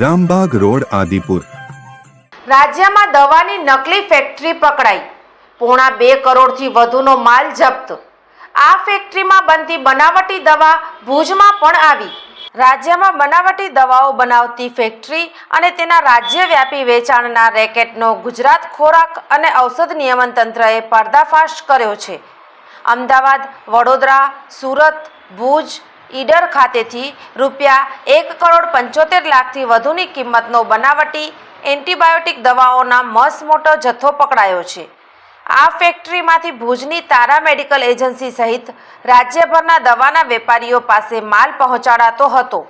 Rambag road, Adipur. રાજ્યમાં દવાની નકલી ફેક્ટરી પકડાઈ. પોણા બે કરોડથી વધુનો માલ જપ્ત. આ ફેક્ટરીમાં બનતી બનાવટી દવા ભુજમાં પણ આવી. રાજ્યમાં બનાવટી દવાઓ બનાવતી ફેક્ટરી અને તેના રાજ્યવ્યાપી વેચાણના રેકેટનો ગુજરાત ખોરાક અને ઔષધ નિયમન તંત્રએ પર્દાફાશ કર્યો છે. અમદાવાદ, વડોદરા, સુરત, ભુજ ઈડર ખાતેથી રૂપિયા એક કરોડ પંચોતેર લાખથી વધુની કિંમતનો બનાવટી એન્ટીબાયોટિક દવાઓના મસ મોટો જથ્થો પકડાયો છે. આ ફેક્ટરીમાંથી ભુજની તારા મેડિકલ એજન્સી સહિત રાજ્યભરના દવાના વેપારીઓ પાસે માલ પહોંચાડાતો હતો.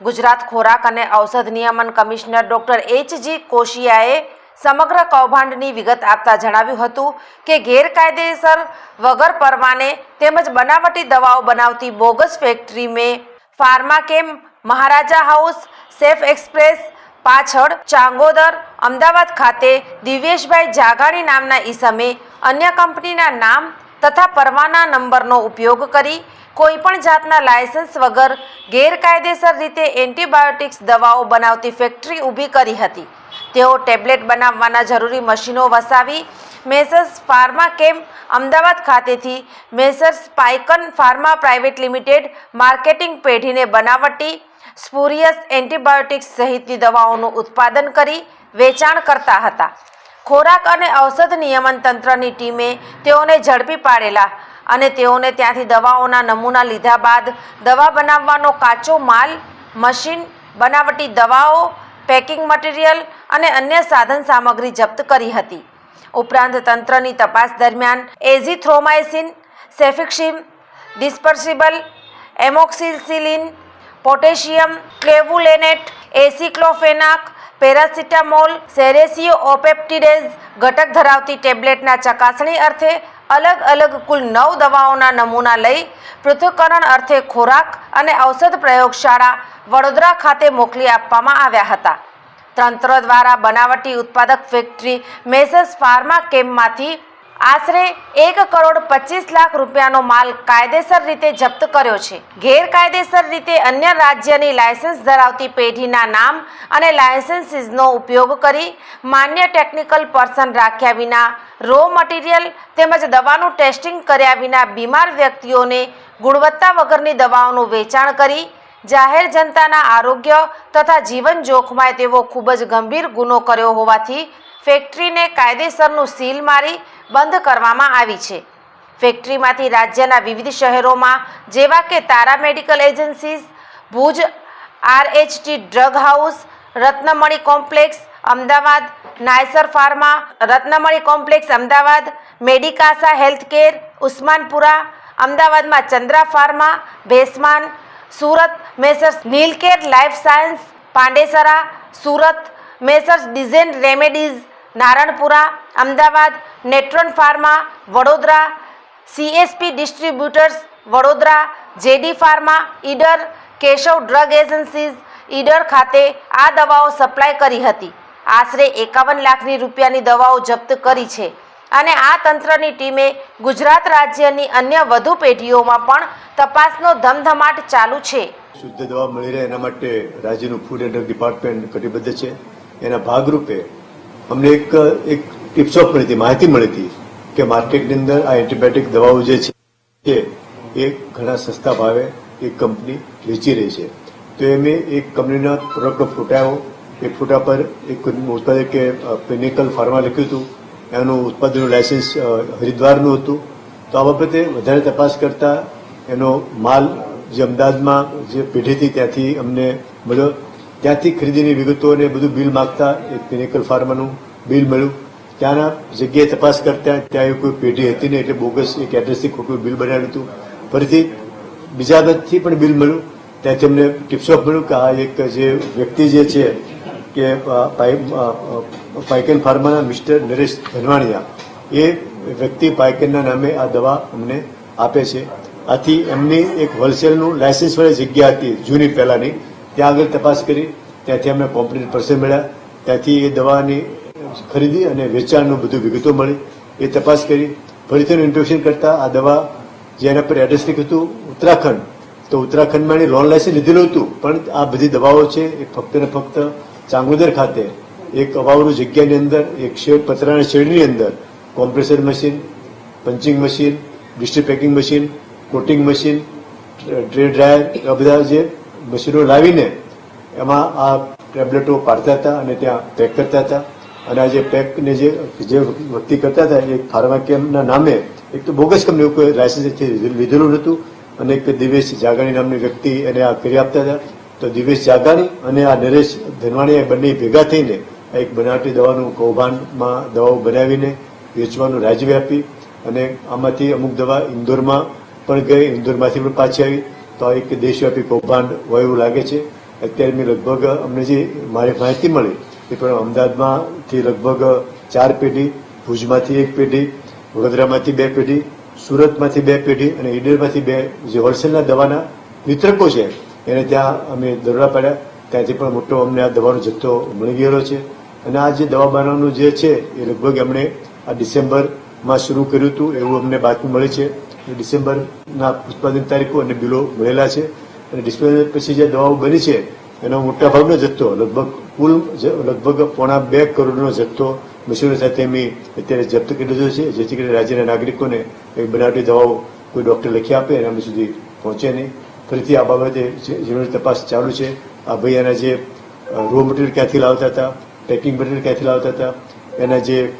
ગુજરાત ખોરાક અને ઔષધ નિયમન કમિશનર ડોક્ટર એચ જી કોશિયાએ સમગ્ર કૌભાંડની વિગત આપતા જણાવ્યું હતું કે ગેરકાયદેસર વગર પરવાને તેમજ બનાવટી દવાઓ બનાવતી બોગસ ફેક્ટરી મેં Pharmachem Maharaja house, safe express, પાછળ ચાંગોદર, અમદાવાદ ખાતે દિવ્યેશભાઈ જાગાણી નામના ઈસમે અન્ય કંપનીના નામ તથા પરવાના નંબરનો ઉપયોગ કરી કોઈપણ જાતના લાયસન્સ વગર ગેરકાયદેસર રીતે એન્ટીબાયોટિક્સ દવાઓ બનાવતી ફેક્ટરી ઊભી કરી હતી. તેઓ ટેબ્લેટ બનાવવાના જરૂરી મશીનો વસાવી મેસર્સ ફાર્મા કેમ અમદાવાદ ખાતેથી મેસર્સ પાઇકન ફાર્મા પ્રાઇવેટ લિમિટેડ માર્કેટિંગ પેઢીને બનાવટી સ્પુરિયસ એન્ટીબાયોટિક્સ સહિતની દવાઓનું ઉત્પાદન કરી વેચાણ કરતા હતા. ખોરાક અને ઔષધ નિયમન તંત્રની ટીમે તેઓને ઝડપી પાડેલા અને તેઓને ત્યાંથી દવાઓના નમૂના લીધા બાદ દવા બનાવવાનો કાચો માલ, મશીન, બનાવટી દવાઓ, પેકિંગ મટીરિયલ અને અન્ય સાધન સામગ્રી જપ્ત કરી હતી. ઉપરાંત તંત્રની તપાસ દરમિયાન એઝિથ્રોમાઇસિન સેફિક્સિમ, ડિસ્પર્સિબલ, એમોક્સિસિલિન, પોટેશિયમ, ક્લેવુલેનેટ, એસિક્લોફેનાક, પેરાસિટામોલ સેરેસિયો ઓપેપ્ટિડેઝ ઘટક ધરાવતી ટેબ્લેટના ચકાસણી અર્થે અલગ અલગ કુલ નવ દવાઓના નમૂના લઈ પૃથ્થકરણ અર્થે ખોરાક અને ઔષધ પ્રયોગશાળા વડોદરા ખાતે મોકલી આપવામાં આવ્યા હતા. તંત્ર દ્વારા બનાવટી ઉત્પાદક ફેક્ટરી મેસર્સ ફાર્મા કેમ્પમાંથી આશરે એક કરોડ પચીસ લાખ રૂપિયાનો માલ કાયદેસર રીતે જપ્ત કર્યો છે. ગેરકાયદેસર રીતે અન્ય રાજ્યની લાયસન્સ ધરાવતી પેઢીના નામ અને લાયસન્સીસનો ઉપયોગ કરી માન્ય ટેકનિકલ પર્સન રાખ્યા વિના રો મટીરિયલ તેમજ દવાનું ટેસ્ટિંગ કર્યા વિના બીમાર વ્યક્તિઓને ગુણવત્તા વગરની દવાઓનું વેચાણ કરી જાહેર જનતાના આરોગ્ય તથા જીવન જોખમાય તેવો ખૂબ જ ગંભીર ગુનો કર્યો હોવાથી ફેક્ટરીને કાયદેસરનું સીલ મારી બંધ કરવામાં આવી છે. ફેક્ટરીમાંથી રાજ્યના વિવિધ શહેરોમાં જેવા કે Tara medical agencies, Bhuj, RHT drug house, Ratnamani complex, Ahmedabad, નાયસર pharma, Ratnamani complex, Ahmedabad, Medicasa healthcare, Usmanpura, અમદાવાદમાં Chandra pharma, ભેસમાન Surat messrs Nilcare life science, Pandesara, Surat messrs ડિઝેન remedies, Naranpura, Ahmedabad, Netron pharma, Vadodara, CSP distributors, Vadodara, JD pharma, Idar, Keshav drug agencies Idar ખાતે આ દવાઓ supply કરી હતી. આશરે એકાવન લાખની રૂપિયાની દવાઓ જપ્ત કરી છે. અને આ તંત્રની ટીમે ગુજરાત રાજ્યની અન્ય વધુ પેઢીઓમાં પણ તપાસનો ધમધમાટ ચાલુ છે. શુદ્ધ દવા મળી રહે એના માટે રાજ્યનું ફૂડ એન્ડ ડિપાર્ટમેન્ટ કટિબદ્ધ છે. એના ભાગરૂપે અમને એક એક ટિપ્સ ઓફ મળી હતી, માહિતી મળી હતી કે માર્કેટની અંદર આ એન્ટીબાયોટિક દવાઓ જે છે, એ ઘણા સસ્તા ભાવે એક કંપની વેચી રહી છે. તો એમે એક કંપનીના પ્રોડક્ટનો ફોટા આવ્યો એ ફોટા પર એક મોટા કે પેનિકલ ફાર્મા લખ્યું હતું. એનું ઉત્પાદનનું લાયસન્સ હરિદ્વારનું હતું. તો આ બાબતે વધારે તપાસ કરતા એનો માલ જે અમદાવાદમાં જે પેઢીથી ત્યાંથી અમને મળ્યો. ત્યાંથી ખરીદીની વિગતો અને બધું બિલ માગતા એક પિનેકલ ફાર્માનું બિલ મળ્યું. ત્યાંના જગ્યાએ તપાસ કરતા ત્યાં એવી કોઈ પેઢી હતી નહીં, એટલે બોગસ એક એડ્રેસથી ખોટું બિલ બનાવ્યું હતું. ફરીથી બીજા બધથી પણ બિલ મળ્યું. ત્યાંથી અમને ટિપ્સ ઓફ મળ્યું કે આ એક જે વ્યક્તિ જે છે કે અ, ફાર્માના મિસ્ટર નરેશ ધનવાણીયા એ વ્યક્તિ પાયકેનના નામે આ દવા અમને આપે છે. આથી એમની એક હોલસેલનું લાયસન્સવાળી જગ્યા હતી જૂની પહેલાંની. ત્યાં આગળ તપાસ કરી ત્યાંથી અમને કોમ્પ્લીટ પર્સન મળ્યા. ત્યાંથી એ દવાની ખરીદી અને વેચાણનું બધું વિગતો મળી. એ તપાસ કરી. ફરીથી ઇન્ટ્રોડક્શન કરતા આ દવા જેના પર એડ્રેસ લખ્યું હતું ઉત્તરાખંડ. તો ઉત્તરાખંડમાં એની લોન લાયસન્સ લીધેલું હતું પણ આ બધી દવાઓ છે એ ફક્ત ને ફક્ત ચાંગોદર ખાતે એક અવાવરુ જગ્યાની અંદર, એક શેડ, પતરાના શેડની અંદર compressor machine, punching machine, ડિસ્ટ્રી packing machine, coating machine tray dryer, આ બધા જે મશીનો લાવીને એમાં આ ટેબ્લેટો પાડતા હતા અને ત્યાં પેક કરતા હતા. અને આ જે પેકને જે જે વ્યક્તિ કરતા હતા, એ ફાર્માકેમના નામે એક તો બોગસ કંપની કોઈ લાયસન્સ લીધેલું નહોતું અને એક દિવેશ જાગાણી નામની વ્યક્તિ એને આ કરી આપતા હતા. તો દિવેશ જાગાણી અને આ નરેશ ધનવાણીએ બંને ભેગા થઈને એક બનાવટી દવાનું કૌભાંડમાં દવાઓ બનાવીને વેચવાનું રાજવ્યાપી અને આમાંથી અમુક દવા ઇન્દોરમાં પણ ગઈ, ઇન્દોરમાંથી પણ પાછી આવી. તો આ એક દેશવ્યાપી કૌભાંડ હોય એવું લાગે છે. અત્યારે મેં લગભગ, અમને જે મારી માહિતી મળી એ પણ અમદાવાદમાંથી લગભગ ચાર પેઢી, ભુજમાંથી એક પેઢી, વડોદરામાંથી બે પેઢી, સુરતમાંથી બે પેઢી અને ઈડરમાંથી બે જે હોલસેલના દવાના વિતરકો છે એને ત્યાં અમે દરોડા પાડ્યા, ત્યાંથી પણ મોટો અમને આ દવાનો જથ્થો મળી ગયેલો છે. અને આ જે દવા બનાવવાનું જે છે, એ લગભગ એમણે આ ડિસેમ્બરમાં શરૂ કર્યું હતું, એવું અમને બાતમી મળી છે. ડિસેમ્બરના ઉત્પાદન તારીખો અને બિલો મળેલા છે. અને ડિસેમ્બર પછી જે દવાઓ બની છે, એનો મોટા ભાગનો જથ્થો, લગભગ કુલ લગભગ પોણા બે કરોડનો જથ્થો મશીનો સાથે અમે અત્યારે જપ્ત કરી લીધો છે. જેથી કરીને રાજ્યના નાગરિકોને બનાવટી દવાઓ કોઈ ડોક્ટર લખી આપે અને અમે સુધી પહોંચે નહીં. ફરીથી આ બાબતે જે- તપાસ ચાલુ છે, આ ભાઈ જે રો મટીરિયલ ક્યાંથી લાવતા હતા પેકિંગ મટીરિયલ ક્યાંથી લાવતા હતા, એના જે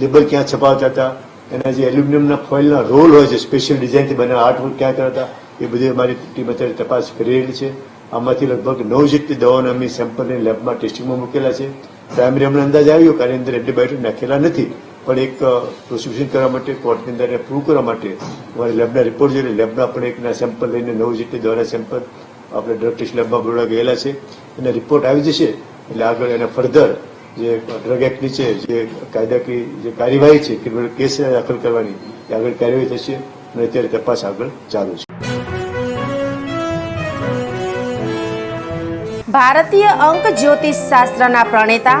લેબલ ક્યાં છપાવતા હતા, એના જે એલ્યુમિનિયમના ફોઇલના રોલ હોય છે સ્પેશિયલ ડિઝાઇનથી બનેલા આર્ટવર્ક ક્યાં કરતા એ બધી અમારી ટીમ અત્યારે તપાસ કરી રહી છે. આમાંથી લગભગ નવ જેટલી દવાઓને અમે સેમ્પલને લેબમાં ટેસ્ટિંગમાં મૂકેલા છે. પ્રાઇમરી અમને અંદાજ આવ્યો કે અંદર એન્ટીબાયોટિક નાખેલા નથી. પણ એક પ્રોસિક્યુશન કરવા માટે કોર્ટની અંદર પ્રૂવ કરવા માટે અમારે લેબના રિપોર્ટ જોઈએ. લેબના પણ એકના સેમ્પલ લઈને નવ જેટલી દવાના સેમ્પલ આપણે ડ્રગ ટેસ્ટ લેબમાં બરોડા ગયેલા છે. અને રિપોર્ટ આવી જશે, એટલે આગળ એને ફર્ધર જે ડ્રગ એક્ટ નીચે જે કાયદાકીય જે કાર્યવાહી છે ક્રિમિનલ કેસ દાખલ કરવાની, એ આગળ કાર્યવાહી થશે અને અત્યારે તપાસ આગળ ચાલુ છે. ભારતીય અંક જ્યોતિષ શાસ્ત્રના પ્રણેતા